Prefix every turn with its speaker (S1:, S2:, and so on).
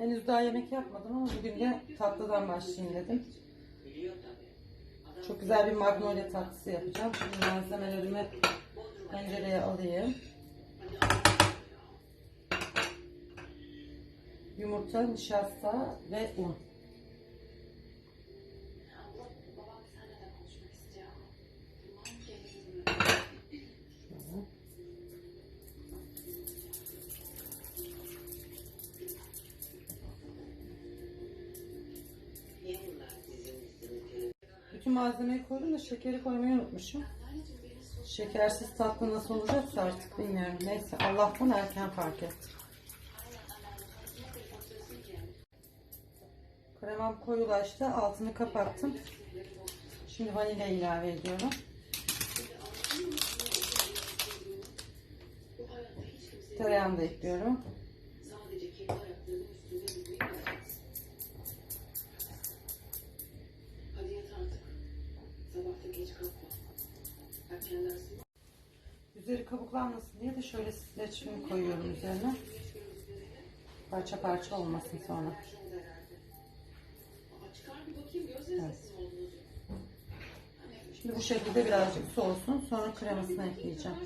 S1: Henüz daha yemek yapmadım ama bugün de tatlıdan başlayayım dedim. Çok güzel bir magnolia tatlısı yapacağım. Şimdi malzemelerimi tencereye alayım. Yumurta, nişasta ve un. Bütün malzemeyi koydum da şekeri koymayı unutmuşum. Şekersiz tatlı nasıl olacaksa artık bilmiyorum. Neyse Allah'tan erken fark ettim. Kremam koyulaştı. Altını kapattım. Şimdi vanilya ilave ediyorum. Tereyağını da ekliyorum. Üzeri kabuklanmasın diye de şöyle streçimi koyuyorum üzerine. Parça parça olmasın sonra. Evet. Şimdi bu şekilde birazcık soğusun. Sonra kremasını ekleyeceğim.